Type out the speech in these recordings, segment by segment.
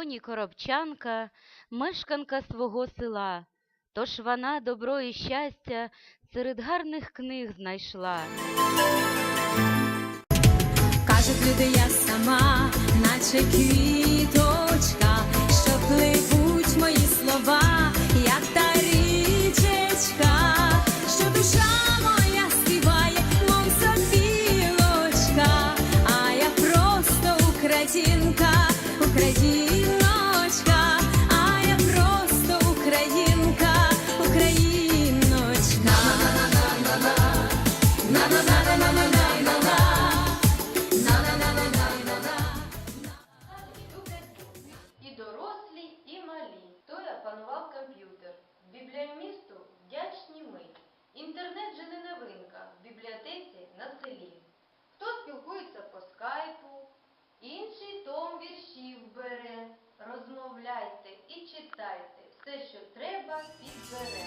коробчанка, мешканка свого села, тож вона добро і щастя серед гарних книг знайшла. Кажуть люди, я сама, наче квіточка, що пливуть мої слова, як та річечка, що душа моя співає, мов сопілочка, а я просто українка, бере. Розмовляйте і читайте все, що треба, підбере.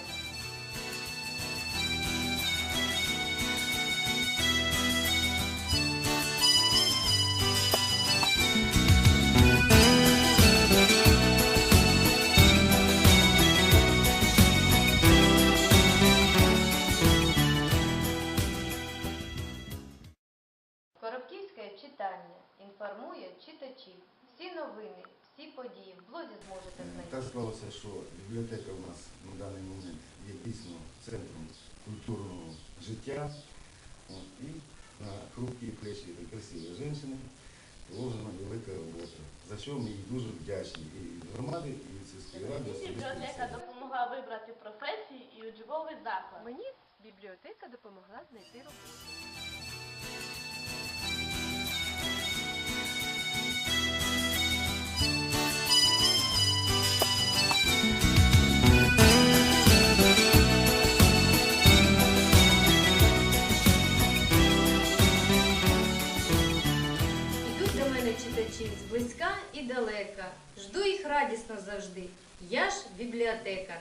Коробківське читання інформує читачів. Всі новини, всі події в блозі зможете знайти. Так склалося, що бібліотека у нас на даний момент є дійсно центром культурного життя. От, і на хрупкі плечі красиві жінки положена велика робота, за що ми їй дуже вдячні і від громади, і від сільської ради. від Бібліотека допомогла вибрати професію і учбовий заклад. Мені бібліотека допомогла знайти роботу. Ідуть до мене читачі зблизька і далека. Жду їх радісно завжди. Я ж бібліотекар.